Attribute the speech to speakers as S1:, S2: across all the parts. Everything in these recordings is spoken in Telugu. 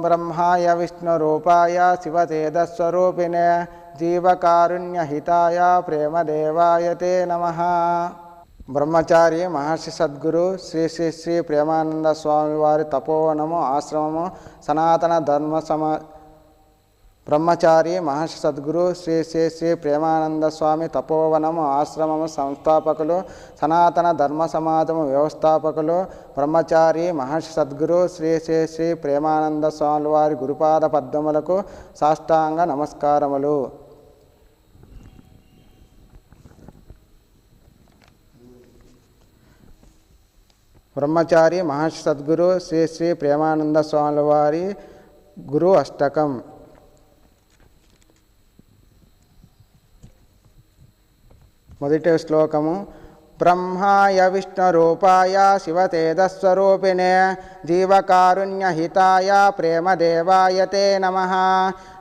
S1: బ్రహ్మాయ విష్ణురూపాయ శివతేజస్వరూపిణే జీవకారుణ్యహితాయ ప్రేమదేవాయ తే నమ బ్రహ్మచారి మహర్షి సద్గురు శ్రీ శ్రీ శ్రీ ప్రేమానంద స్వామి వారి తపోవనము ఆశ్రమము సనాతన ధర్మ సమ బ్రహ్మచారి మహర్షి సద్గురు శ్రీ శ్రీ శ్రీ ప్రేమానంద స్వామి తపోవనము ఆశ్రమము సంస్థాపకులు సనాతన ధర్మ సమాజము వ్యవస్థాపకులు బ్రహ్మచారి మహర్షి సద్గురు శ్రీ శ్రీ శ్రీ ప్రేమానంద స్వామి వారి గురుపాద పద్మములకు సాష్టాంగ నమస్కారములు. బ్రహ్మచారి మహర్షి సద్గురు శ్రీ శ్రీ ప్రేమానంద స్వామి వారి గురు అష్టకం. మొదటి శ్లోకము. బ్రహ్మాయ విష్ణురూపాయ శివతేజస్వరూపిణే జీవకారుణ్యహితాయ ప్రేమదేవాయ తే నమ.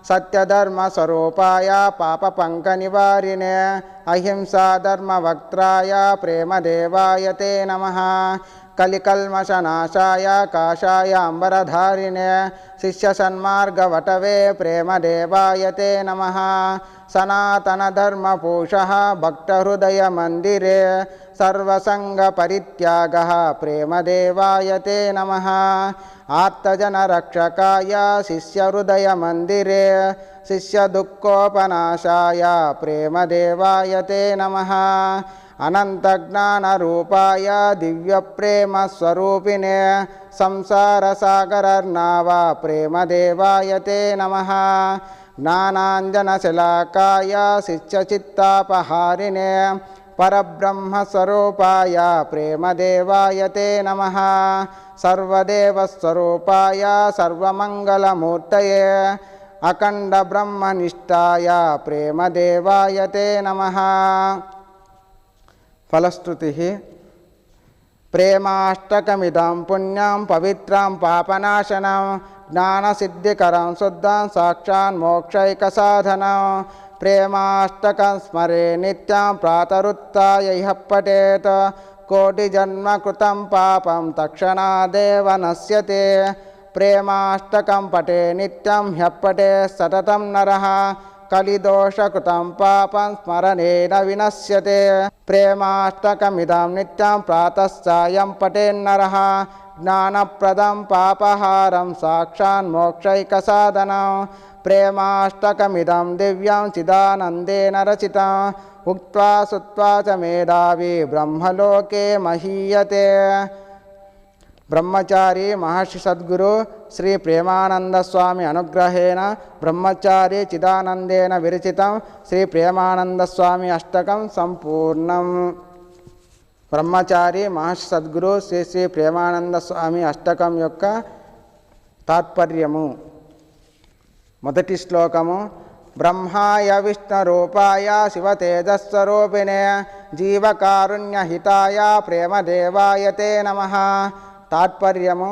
S1: సత్యధర్మస్వరూపాయ పాపపంకనివారిణే. అహింసాధర్మవక్త్రాయ ప్రేమదేవాయ తే నమ. కలికల్మషనాశాయ కాషాయ అంబరధారిణే శిష్యసన్మార్గవటవే ప్రేమదేవాయ తే నమ సనాతనధర్మపూష భక్తహృదయమందిరే సర్వసంగపరిత్యాగ ప్రేమదేవాయ తే నమ ఆర్తజనరక్షకాయ శిష్యహృదయమందిరే శిష్యదుఃఖోపనాశాయ ప్రేమదేవాయ తే నమ అనంతజ్ఞానరూపాయ దివ్యప్రేమస్వరూపిణే సంసారసాగరర్నావ ప్రేమదేవాయ తే నమ జ్ఞానాంజనశలాకాయ శిష్యచిత్తాపహారిణే పరబ్రహ్మస్వరూపాయ ప్రేమదేవాయ తే నమ సర్వదేవస్వరూపాయ సర్వమంగళమూర్తయే అఖండ బ్రహ్మనిష్టాయ ప్రేమదేవాయ తే నమ ఫలశ్రుతి ప్రేమాష్టకమిదం పుణ్యం పవిత్రం పాపనాశనం జ్ఞానసిద్ధికరం శుద్ధం సాక్షాన్ మోక్షైక సాధనం ప్రేమాష్టకం స్మరే నిత్యం ప్రాతరుత్య పఠేత్ కోటి జన్మ కృతం పాపం తక్షణాదేవ నశ్యతే ప్రేమాష్టకం పటే నిత్యం హ్యప్పటే సతతం నరః కలిదోషకృతం పాపం స్మరణేన వినశ్యతే ప్రేమాష్టకమిదం నిత్యం ప్రాతఃసాయం పటేన్నరః జ్ఞానప్రదం పాపహారం సాక్షాన్ మోక్షైకసాధనం ప్రేమాష్టకమిదం దివ్యం చిదానందేన రచితం ఉక్త్వా సుత్వా చ మేధావి బ్రహ్మలోకే మహీయతే బ్రహ్మచారి మహర్షి సద్గురు శ్రీ ప్రేమానందస్వామి అనుగ్రహేణ బ్రహ్మచారి చిదానందేన విరచితం శ్రీ ప్రేమానందస్వామి అష్టకం సంపూర్ణం. బ్రహ్మచారి మహర్షి సద్గురు శ్రీ శ్రీ ప్రేమానందస్వామి అష్టకం యొక్క తాత్పర్యము. మొదటి శ్లోకము బ్రహ్మాయ విష్ణురూపాయ శివతేజస్వరూపిణే జీవకారుణ్యహితాయ ప్రేమదేవాయ తే నమ. తాత్పర్యము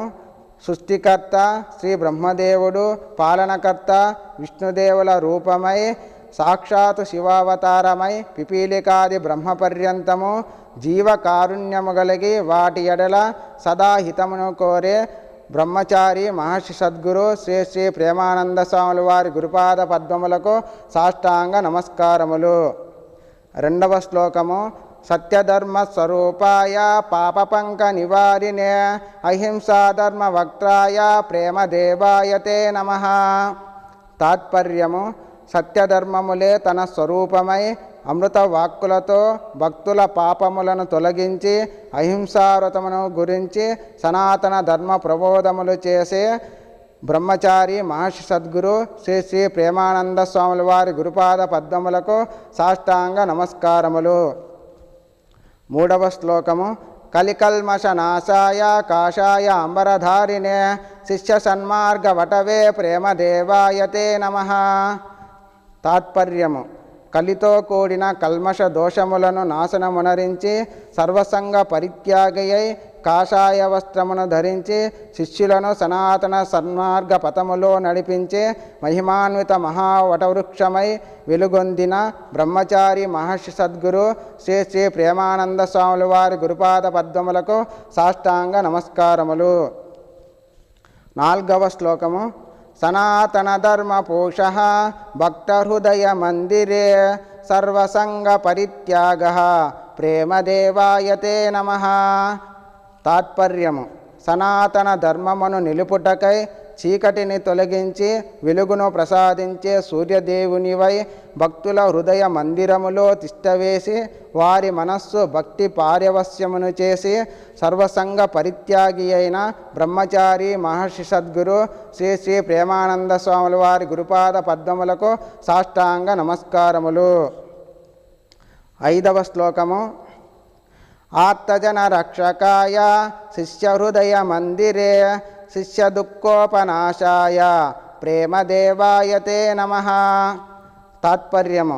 S1: సృష్టికర్త శ్రీ బ్రహ్మదేవుడు పాలనకర్త విష్ణుదేవుల రూపమై సాక్షాత్ శివావతారమై పిపీలికాది బ్రహ్మపర్యంతము జీవకారుణ్యము కలిగి వాటి ఎడల సదా హితమును కోరే బ్రహ్మచారి మహర్షి సద్గురు శ్రీ శ్రీ ప్రేమానంద స్వాములు వారి గురుపాద పద్మములకు సాష్టాంగ నమస్కారములు. రెండవ శ్లోకము సత్యధర్మ స్వరూపాయ పాపపంక నివారిణే అహింసాధర్మ వక్త్రాయ ప్రేమదేవాయ తే నమ. తాత్పర్యము సత్యధర్మములే తన స్వరూపమై అమృత వాక్కులతో భక్తుల పాపములను తొలగించి అహింసారతమును గురించి సనాతన ధర్మ ప్రబోధములు చేసే బ్రహ్మచారి మహర్షి సద్గురు శ్రీ శ్రీ ప్రేమానంద స్వాముల వారి గురుపాద పద్మములకు సాష్టాంగ నమస్కారములు. మూడవ శ్లోకము కలికల్మషనాశాయ కాషాయ అంబరధారిణే శిష్య సన్మార్గవటవే ప్రేమదేవాయ తే నమ. తాత్పర్యము కలితో కూడిన కల్మష దోషములను నాశనమునరించి సర్వసంగ పరిత్యాగయై కాషాయ వస్త్రమును ధరించి శిష్యులను సనాతన సన్మార్గ పథములో నడిపించే మహిమాన్విత మహావటవృక్షమై వెలుగొందిన బ్రహ్మచారి మహర్షి సద్గురు శ్రీ శ్రీ ప్రేమానంద స్వాముల వారి గురుపాద పద్మములకు సాష్టాంగ నమస్కారములు. నాల్గవ శ్లోకము. సనాతనధర్మపోష భక్తహృదయమందిరే సర్వసంగపరిత్యాగ ప్రేమదేవాయతే నమ. తాత్పర్యము. సనాతన ధర్మమును నిలుపుటకై చీకటిని తొలగించి వెలుగును ప్రసాదించే సూర్యదేవునివై భక్తుల హృదయ మందిరములో తిష్టవేసి వారి మనస్సు భక్తి పార్యవస్యమును చేసి సర్వసంగ పరిత్యాగి అయిన బ్రహ్మచారి మహర్షి సద్గురు శ్రీ శ్రీ ప్రేమానంద స్వాముల వారి గురుపాద పద్మములకు సాష్టాంగ నమస్కారములు. ఐదవ శ్లోకము. ఆత్తజన రక్షకాయ శిష్య హృదయ మందిరే శిష్య దుఃఖోపనాశాయ ప్రేమదేవాయతే నమ తాత్పర్యము.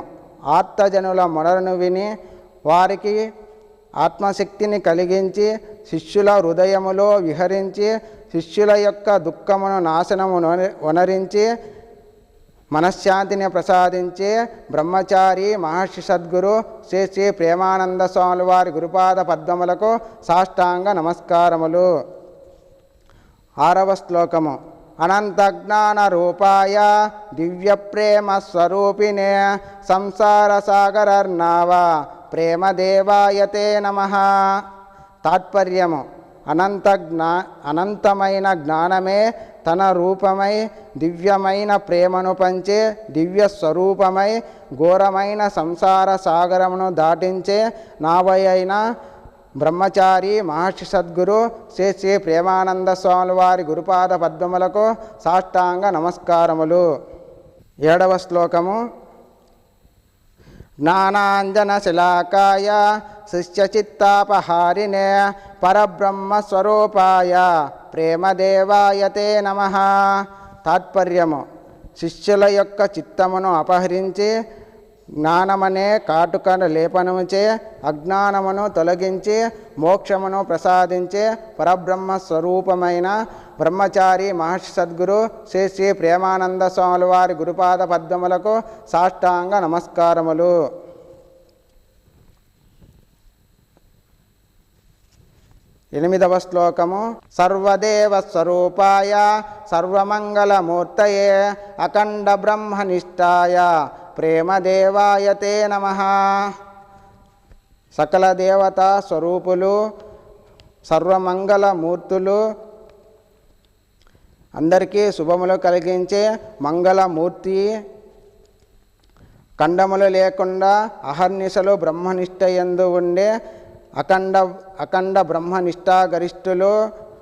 S1: ఆత్తజనుల మొడలను విని వారికి ఆత్మశక్తిని కలిగించి శిష్యుల హృదయములో విహరించి శిష్యుల యొక్క దుఃఖమును నాశనము వనరించి మనశ్శాంతిని ప్రసాదించే బ్రహ్మచారి మహర్షి సద్గురు శ్రీ శ్రీ ప్రేమానంద స్వాముల వారి గురుపాద పద్మములకు సాష్టాంగ నమస్కారములు. ఆరవ శ్లోకము. అనంత జ్ఞాన రూపాయ దివ్య ప్రేమ స్వరూపిణే సంసార సాగరర్నావ ప్రేమదేవాయతే నమ. తాత్పర్యము. అనంత జ్ఞా అనంతమైన జ్ఞానమే తన రూపమై దివ్యమైన ప్రేమను పంచే దివ్య స్వరూపమై ఘోరమైన సంసార సాగరమును దాటించే నావై అయిన బ్రహ్మచారి మహర్షి సద్గురు శ్రీ శ్రీ ప్రేమానంద స్వామి వారి గురుపాద పద్మములకు సాష్టాంగ నమస్కారములు. ఏడవ శ్లోకము. జ్ఞానాంజనశిలాకాయ శిష్యచిత్తాపహారిణే పరబ్రహ్మస్వరూపాయ ప్రేమదేవాయతే నమ. తాత్పర్యము. శిష్యుల యొక్క చిత్తమును అపహరించి జ్ఞానమనే కాటుకను లేపనముచే అజ్ఞానమును తొలగించి మోక్షమును ప్రసాదించే పరబ్రహ్మ స్వరూపమైన బ్రహ్మచారి మహర్షి సద్గురు శ్రీ శ్రీ ప్రేమానంద స్వాముల వారి గురుపాద పద్మములకు సాష్టాంగ నమస్కారములు. ఎనిమిదవ శ్లోకము. సర్వదేవ స్వరూపాయ సర్వమంగళమూర్తయే అఖండ బ్రహ్మనిష్టాయ ప్రేమదేవాయతే నమ. సకల దేవతా స్వరూపులు సర్వమంగళ మూర్తులు అందరికీ శుభములు కలిగించే మంగళమూర్తి ఖండములు లేకుండా అహర్నిశలు బ్రహ్మనిష్ట ఎందు ఉండే అఖండ అఖండ బ్రహ్మనిష్టాగరిష్ఠులు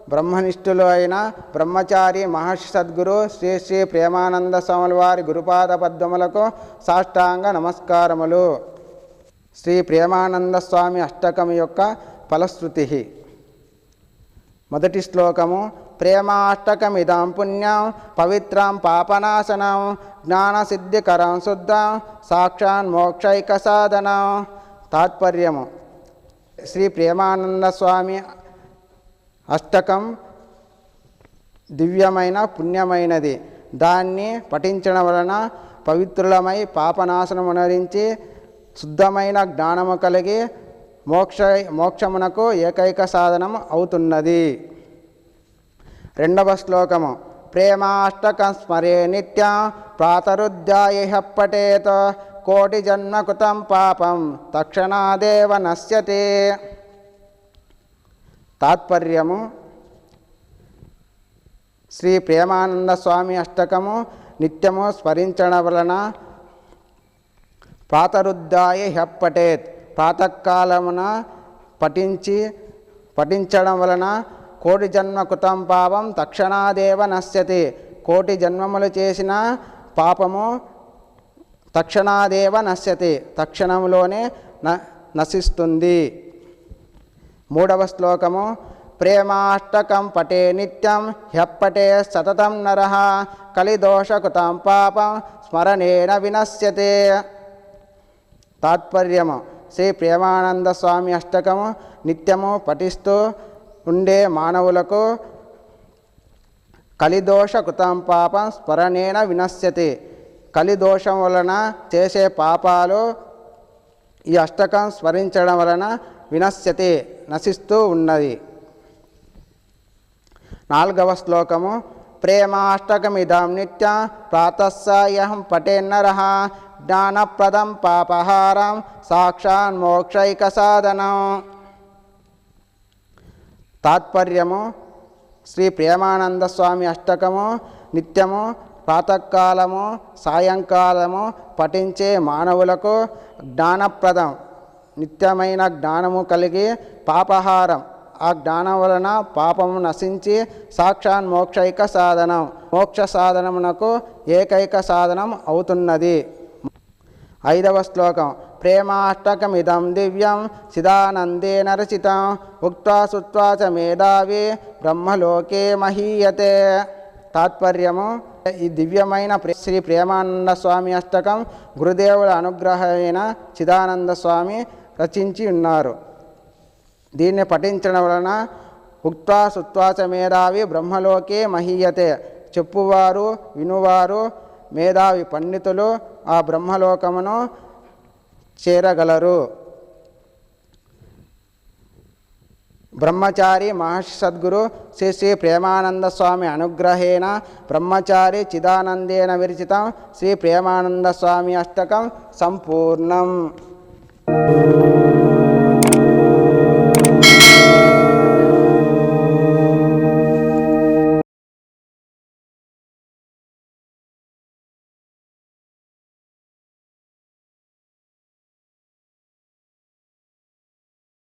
S1: బ్రహ్మనిష్ఠులు అయిన బ్రహ్మచారి మహర్షి సద్గురు శ్రీ శ్రీ ప్రేమానంద స్వాముల వారి గురుపాద పద్మములకు సాష్టాంగ నమస్కారములు. శ్రీ ప్రేమానంద స్వామి అష్టకం యొక్క ఫలశ్రుతి. మొదటి శ్లోకము ప్రేమాష్టకమిదం పుణ్యం పవిత్రం పాపనాశనం జ్ఞానసిద్ధికరం శుద్ధం సాక్షాన్ మోక్షైక సాధనం. తాత్పర్యము శ్రీ ప్రేమానంద స్వామి అష్టకం దివ్యమైన పుణ్యమైనది. దాన్ని పఠించడం వలన పవిత్రులమై పాపనాశనం అనరించి శుద్ధమైన జ్ఞానము కలిగి మోక్ష మోక్షమునకు ఏకైక సాధనం అవుతున్నది. రెండవ శ్లోకము. ప్రేమాష్టకం స్మరే నిత్యం ప్రాతరుద్యాయ పఠేత్ కోటి జన్మకృతం పాపం తక్షణాదేవ నశ్యతే. తాత్పర్యము శ్రీ ప్రేమానంద స్వామి అష్టకము నిత్యము స్మరించడం వలన ప్రాతరుద్ధాయ హెప్పటేత్ ప్రాతకాలమున పఠించి పఠించడం వలన కోటి జన్మ కృతం పాపం తక్షణాదేవ నశ్యతి. కోటి జన్మములు చేసిన పాపము తక్షణాదేవ నశ్యతి తక్షణంలోనే న నశిస్తుంది. మూడవ శ్లోకము ప్రేమాష్టకం పటే నిత్యం హ్యప్పటే సతతం నర కలిదోషకృతం పాపం స్మరణేన వినశ్యతే. తాత్పర్యము శ్రీ ప్రేమానంద స్వామి అష్టకము నిత్యము పఠిస్తూ ఉండే మానవులకు కలిదోషకృతం పాపం స్మరణేన వినశ్యతి. కలిదోషం వలన చేసే పాపాలు ఈ అష్టకం స్మరించడం వలన వినశ్యతి నశిస్తూ ఉన్నది. నాలుగవ శ్లోకము ప్రేమాష్టకమిదం నిత్య ప్రాతస్సాయం పటేన్నర జ్ఞానప్రదం పాపహారం సాక్షాన్ మోక్షైక సాధనం తాత్పర్యము శ్రీ ప్రేమానంద స్వామి అష్టకము నిత్యము ప్రాతకాలము సాయంకాలము పఠించే మానవులకు జ్ఞానప్రదం. నిత్యమైన జ్ఞానము కలిగి పాపహారం. ఆ జ్ఞానం వలన పాపము నశించి సాక్షాన్ మోక్షైక సాధనం. మోక్ష సాధనమునకు ఏకైక సాధనం అవుతున్నది. ఐదవ శ్లోకం. ప్రేమాష్టకమిదం దివ్యం చిదానందేన రచితం. ఉక్త్వా సుత్వా చ మేధావి. బ్రహ్మలోకే మహీయతే. తాత్పర్యము ఈ దివ్యమైన శ్రీ ప్రేమానంద స్వామి అష్టకం గురుదేవుల అనుగ్రహమైన చిదానంద స్వామి రచించి ఉన్నారు. దీన్ని పఠించడం వలన ఉక్వా సుత్వాచ మేధావి బ్రహ్మలోకే మహీయతే. చెప్పువారు వినువారు మేధావి పండితులు ఆ బ్రహ్మలోకమును చేరగలరు. బ్రహ్మచారి మహర్షి సద్గురు శ్రీ శ్రీ ప్రేమానంద స్వామి అనుగ్రహేణ బ్రహ్మచారి చిదానందేన విరచితం శ్రీ ప్రేమానంద స్వామి అష్టకం సంపూర్ణం.